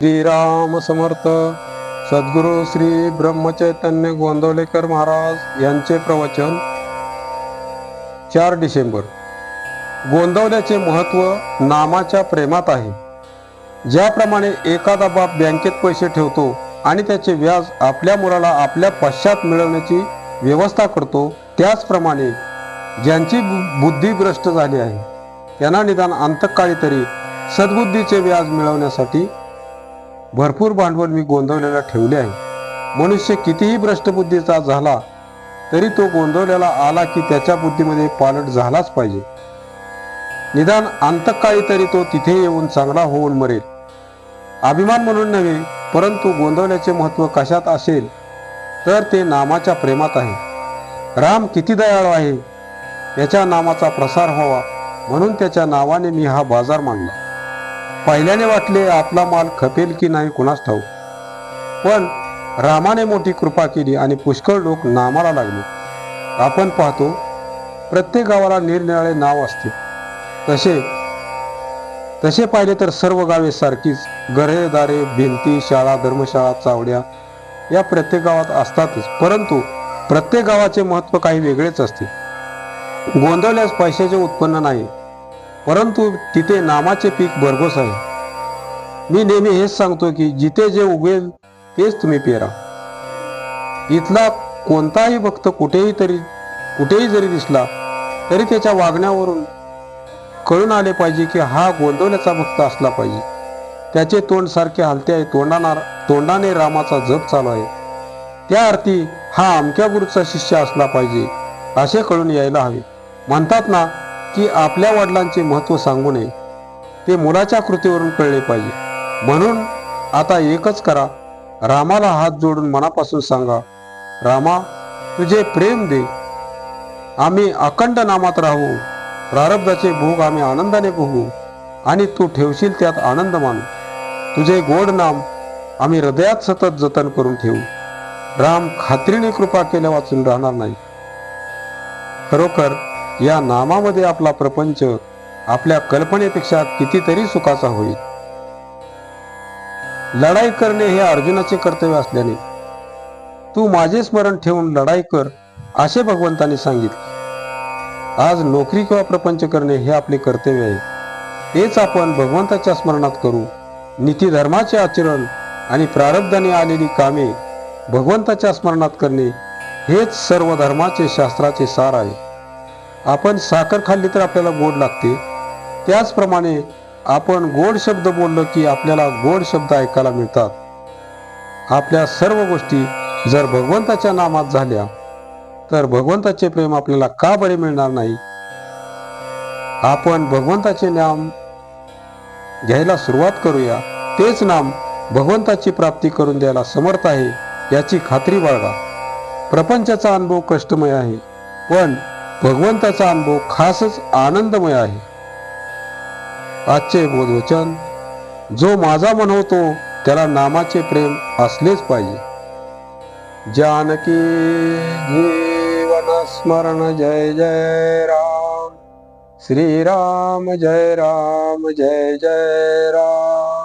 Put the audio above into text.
श्रीराम समर्थ सद्गुरू श्री ब्रह्मचैतन्य गोंदवलेकर महाराज यांचे प्रवचन चार डिसेंबर. गोंदवल्याचे महत्त्व नामाच्या प्रेमात आहे. ज्याप्रमाणे एखादा बाप बँकेत पैसे ठेवतो आणि त्याचे व्याज आपल्या मुलाला आपल्या पश्चात मिळवण्याची व्यवस्था करतो त्याचप्रमाणे ज्यांची बु- बुद्धी भ्रष्ट झाली आहे त्यांना निदान अंतकाळी तरी सद्बुद्धीचे व्याज मिळवण्यासाठी भरपूर भांडवल मी गोंधवलेला ठेवले आहे. मनुष्य कितीही भ्रष्टबुद्धीचा झाला तरी तो गोंधवलेला आला की त्याच्या बुद्धीमध्ये पालट झालाच पाहिजे. निदान अंतकाळी तरी तो तिथे येऊन चांगला होऊन मरेल. अभिमान म्हणून नव्हे परंतु गोंधवल्याचे महत्त्व कशात असेल तर ते नामाच्या प्रेमात आहे. राम किती दयाळू आहे याच्या नामाचा प्रसार व्हावा म्हणून त्याच्या नावाने मी हा बाजार मांडला. पहिल्याने वाटले आपला माल खपेल की नाही कुणास ठाऊ पण रामाने मोठी कृपा केली आणि पुष्कळ लोक नामाला लागले. आपण पाहतो प्रत्येक गावाला निरनिराळे नाव असते. तसे तसे पाहिले तर सर्व गावे सारखीच गरेदारे भिंती शाळा धर्मशाळा चावड्या या प्रत्येक गावात असतातच. परंतु प्रत्येक गावाचे महत्त्व काही वेगळेच असते. गोंधवल्यास पैशाचे उत्पन्न नाही. परंतु तिथे नामाचे पीक भरघोस आहे. मी नेहमी हेच सांगतो की जिथे जे उगेल तेच तुम्ही पेरा. इथला कोणताही भक्त कुठेही तरी कुठेही जरी दिसला तरी त्याच्या वागण्यावरून कळून आले पाहिजे की हा गोंदवल्याचा भक्त असला पाहिजे. त्याचे तोंड सारखे हलते आहे तोंडाना तोंडाने रामाचा जप चालू आहे. त्या अर्थी हा अमक्या गुरुचा शिष्य असला पाहिजे असे कळून यायला हवे. म्हणतात ना की आपल्या वडिलांचे महत्त्व सांगू नये. ते मुलाच्या कृतीवरून कळले पाहिजे. म्हणून आता एकच करा. रामाला हात जोडून मनापासून सांगा रामा तुझे प्रेम दे. आम्ही अखंड नामात राहू. प्रारब्धाचे भोग आम्ही आनंदाने भोगू. आणि तू ठेवशील त्यात आनंद मानू. तुझे गोड नाम आम्ही हृदयात सतत जतन करून ठेवू. राम खात्रीने कृपा केल्या वाचून राहणार नाही. खरोखर या नामामध्ये आपला प्रपंच आपल्या कल्पनेपेक्षा कितीतरी सुखाचा होईल. लढाई करणे हे अर्जुनाचे कर्तव्य असल्याने तू माझे स्मरण ठेवून लढाई कर असे भगवंताने सांगितले. आज नोकरी किंवा प्रपंच करणे हे आपले कर्तव्य आहे. तेच आपण भगवंताच्या स्मरणात करू. नीतीधर्माचे आचरण आणि प्रारब्धाने आलेली कामे भगवंताच्या स्मरणात करणे हेच सर्व धर्माचे शास्त्राचे सार आहे. आपण साखर खाल्ली तर आपल्याला गोड लागते. त्याचप्रमाणे आपण गोड शब्द बोललो की आपल्याला गोड शब्द ऐकायला मिळतात. आपल्या सर्व गोष्टी जर भगवंताच्या नामात झाल्या तर भगवंताचे प्रेम आपल्याला का बरे मिळणार नाही? आपण भगवंताचे नाम घ्यायला सुरुवात करूया. तेच नाम भगवंताची प्राप्ती करून द्यायला समर्थ आहे याची खात्री बाळगा. प्रपंचाचा अनुभव कष्टमय आहे पण भगवंताचा अनुभव खासच आनंदमय आहे. आजचे बोधवचन जो माझा म्हणवतो त्याला नामाचे प्रेम असलेच पाहिजे. जानकी जीवन स्मरण जय जय राम. श्रीराम जय राम जय जय राम.